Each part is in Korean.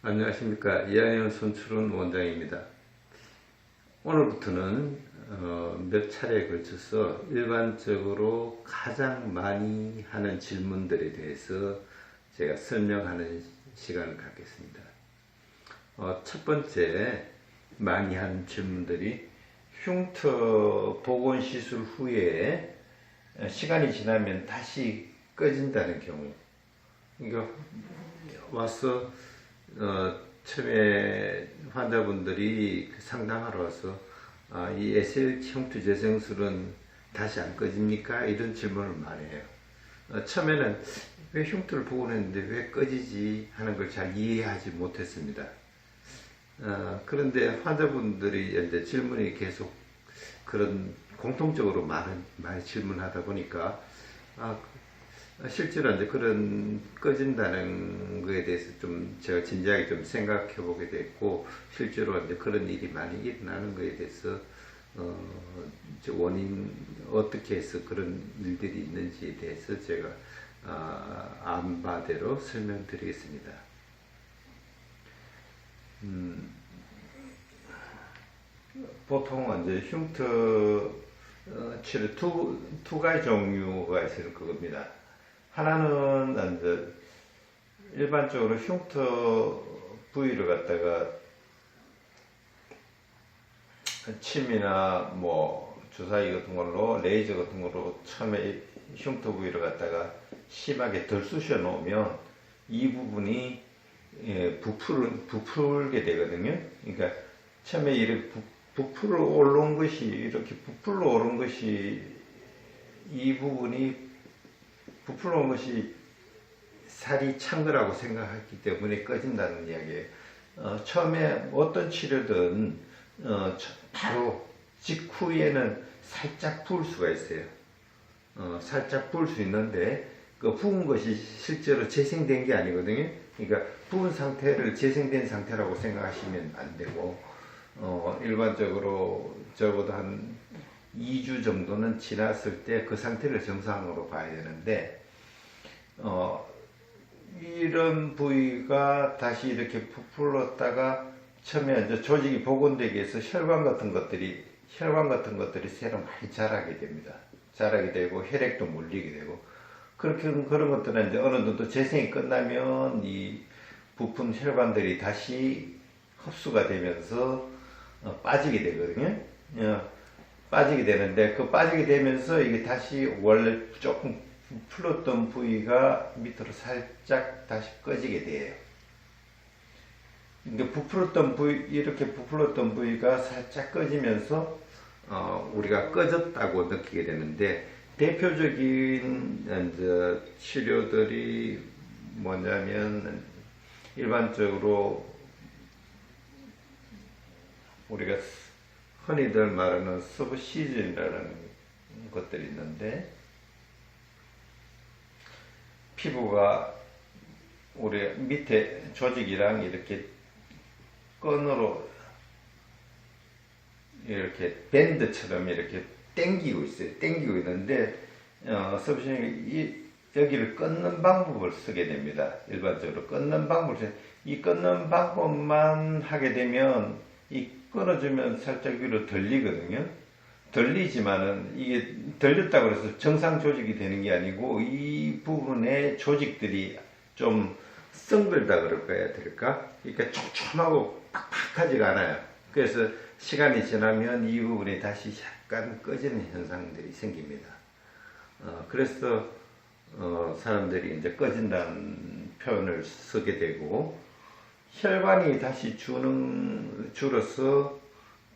안녕하십니까 이하연 손출은 원장입니다. 오늘부터는 어, 몇 차례에 걸쳐서 일반적으로 가장 많이 하는 질문들에 대해서 제가 설명하는 시간을 갖겠습니다. 어, 첫 번째 많이 하는 질문들이 흉터 복원 시술 후에 시간이 지나면 다시 꺼진다는 경우. 이거 와서 어, 처음에 환자분들이 그 상담하러 와서 아, 이 SL 흉터 재생술은 다시 안 꺼집니까? 이런 질문을 많이 해요. 어, 처음에는 왜 흉터를 복원했는데 왜 꺼지지 하는 걸 잘 이해하지 못했습니다. 어, 그런데 환자분들이 이제 질문이 계속 그런 공통적으로 많은 많이 질문하다 보니까 아, 실제로 이제 그런 꺼진다는 거에 대해서 좀 제가 진지하게 좀 생각해 보게 됐고 실제로 이제 그런 일이 많이 일어나는 거에 대해서 어, 원인 어떻게 해서 그런 일들이 있는지에 대해서 제가 아, 안 바대로 설명드리겠습니다. 음, 보통 이제 흉터 어, 치료 두, 두 가지 종류가 있을 겁니다. 하나는 이제 일반적으로 흉터 부위를 갖다가 침이나 뭐 주사기 같은 걸로 레이저 같은 걸로 처음에 흉터 부위를 갖다가 심하게 덜 쑤셔 놓으면 이 부분이 예, 부풀, 부풀게 되거든요. 그러니까 처음에 이렇게 부, 부풀어 올라온 것이 이렇게 부풀러 오른 것이 이 부분이 부풀어 온 것이 살이 찬 거라고 생각했기 때문에 꺼진다는 이야기예요. 어, 처음에 어떤 치료든 어, 저- 바로 직후에는 살짝 부을 수가 있어요. 어, 살짝 부을 수 있는데 그 부은 것이 실제로 재생된 게 아니거든요. 그러니까 부은 상태를 재생된 상태라고 생각하시면 안 되고 어, 일반적으로 적어도 한 2주 정도는 지났을 때 그 상태를 정상으로 봐야 되는데 어, 이런 부위가 다시 이렇게 부풀었다가 처음에 이제 조직이 복원되기 위해서 혈관 같은 것들이 혈관 같은 것들이 새로 많이 자라게 됩니다. 자라게 되고 혈액도 몰리게 되고 그렇게 그런 것들은 이제 어느 정도 재생이 끝나면 이 부푼 혈관들이 다시 흡수가 되면서 어, 빠지게 되거든요. 어, 빠지게 되는데 그 빠지게 되면서 이게 다시 원래 조금 풀었던 부위가 밑으로 살짝 다시 꺼지게 돼요. 근데 부풀었던 부위 이렇게 부풀었던 부위가 살짝 꺼지면서 어, 우리가 꺼졌다고 느끼게 되는데 대표적인 이제 치료들이 뭐냐면 일반적으로 우리가 흔히들 말하는 서브 시즌이라는 것들이 있는데 피부가 우리 밑에 조직이랑 이렇게 끈으로 이렇게 밴드처럼 이렇게 당기고 있어요. 당기고 있는데 어, 서브시즌이 이 여기를 끊는 방법을 쓰게 됩니다. 일반적으로 끊는 방법을 쓰- 이 끊는 방법만 하게 되면 이 끊어주면 살짝 위로 들리거든요. 들리지만은 이게 들렸다고 해서 정상 조직이 되는 게 아니고 이 부분에 조직들이 좀 썩들다 그럴까 해야 될까? 그러니까 촘촘하고 팍팍하지가 않아요. 그래서 시간이 지나면 이 부분이 다시 약간 꺼지는 현상들이 생깁니다. 어, 그래서 어, 사람들이 이제 꺼진다는 표현을 쓰게 되고 혈관이 다시 주는 줄어서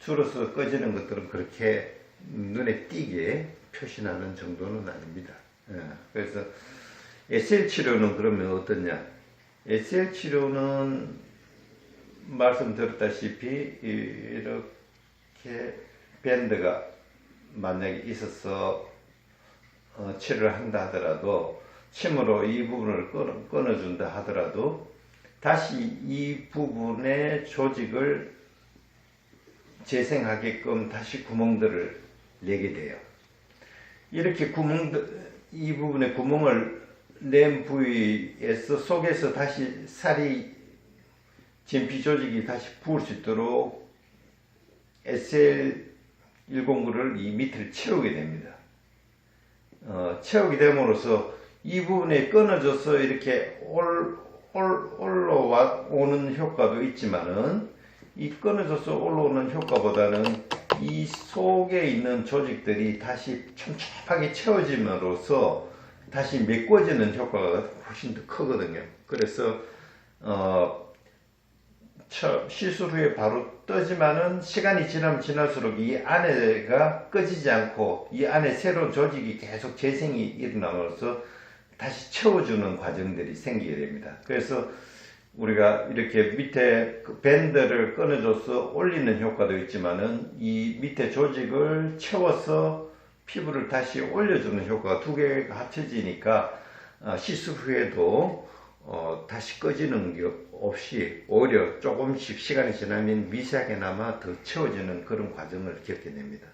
줄어서 꺼지는 것들은 그렇게 눈에 띄게 표시나는 정도는 아닙니다. 예, 그래서 SL 치료는 그러면 어떠냐? SL 치료는 말씀드렸다시피 이렇게 밴드가 만약에 있어서 어, 치료를 한다 하더라도 침으로 이 부분을 끊어, 끊어준다 하더라도 다시 이 부분의 조직을 재생하게끔 다시 구멍들을 내게 돼요. 이렇게 구멍들, 이 부분에 구멍을 낸 부위에서 속에서 다시 살이 진피 조직이 다시 부을 수 있도록 SL109를 이 밑을 채우게 됩니다. 어, 채우게 됨으로써 이 부분에 끊어져서 이렇게 올, 올, 올라와 오는 효과도 있지만은 이 끊어져서 올라오는 효과보다는 이 속에 있는 조직들이 다시 촘촘하게 채워짐으로써 다시 메꿔지는 효과가 훨씬 더 크거든요. 그래서 어, 처- 시술 후에 바로 떠지만은 시간이 지나면 지날수록 이 안에가 꺼지지 않고 이 안에 새로운 조직이 계속 재생이 일어남으로써 다시 채워주는 과정들이 생기게 됩니다. 그래서 우리가 이렇게 밑에 그 밴드를 끊어줘서 올리는 효과도 있지만은 이 밑에 조직을 채워서 피부를 다시 올려주는 효과가 두 개가 합쳐지니까 아, 시술 후에도 어, 다시 꺼지는 게 없이 오히려 조금씩 시간이 지나면 미세하게나마 더 채워지는 그런 과정을 겪게 됩니다.